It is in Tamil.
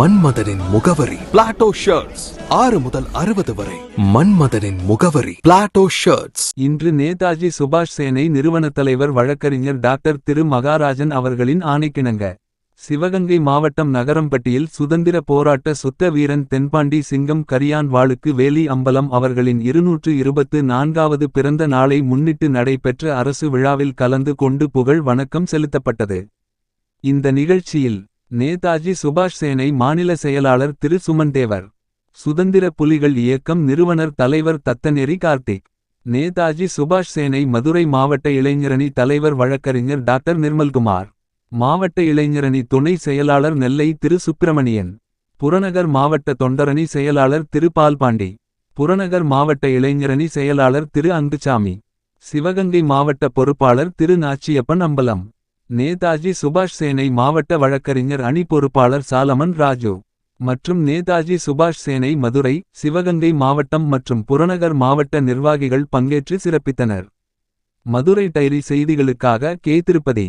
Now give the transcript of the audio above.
மன்மதனின் முகவரி. பிளாட்டோ ஷர்ட்ஸ் ஆறு முதல் அறுபது வரை. மன்மதனின் முகவரி. பிளாட்டோ ஷர்ட்ஸ் இன்று நேதாஜி சுபாஷ் சேனை நிறுவன தலைவர் வழக்கறிஞர் டாக்டர் திரு மகாராஜன் அவர்களின் ஆணைக்கிணங்க. சிவகங்கை மாவட்டம் நகரம்பட்டியில் சுதந்திர போராட்ட சுத்த வீரன் தென்பாண்டி சிங்கம் கரியான் வாளுக்கு வேலி அம்பலம் அவர்களின் இருநூற்று இருபத்து நான்காவது பிறந்த நாளை முன்னிட்டு நடைபெற்ற அரசு விழாவில் கலந்து கொண்டு புகழ் வணக்கம் செலுத்தப்பட்டது. இந்த நிகழ்ச்சியில் நேதாஜி சுபாஷ் சேனை மாநில செயலாளர் திரு சுமன்தேவர் சுதந்திர புலிகள் இயக்கம் நிறுவனர் தலைவர் தத்தநெறி கார்த்திக். நேதாஜி சுபாஷ் சேனை மதுரை மாவட்ட இளைஞரணி தலைவர் வழக்கறிஞர் டாக்டர் நிர்மல்குமார். மாவட்ட இளைஞரணி துணை செயலாளர் நெல்லை திரு சுப்பிரமணியன். புறநகர் மாவட்ட தொண்டரணி செயலாளர் திரு பால்பாண்டி. புறநகர் மாவட்ட இளைஞரணி செயலாளர் திரு அங்குசாமி. சிவகங்கை மாவட்ட பொறுப்பாளர் திரு நாச்சியப்பன் அம்பலம். நேதாஜி சுபாஷ் சேனை மாவட்ட வழக்கறிஞர் அணி பொறுப்பாளர் சாலமன் ராஜு மற்றும் நேதாஜி சுபாஷ் சேனை மதுரை சிவகங்கை மாவட்டம் மற்றும் புறநகர் மாவட்ட நிர்வாகிகள் பங்கேற்று சிறப்பித்தனர். மதுரை டைரி செய்திகளுக்காக K Tirupati.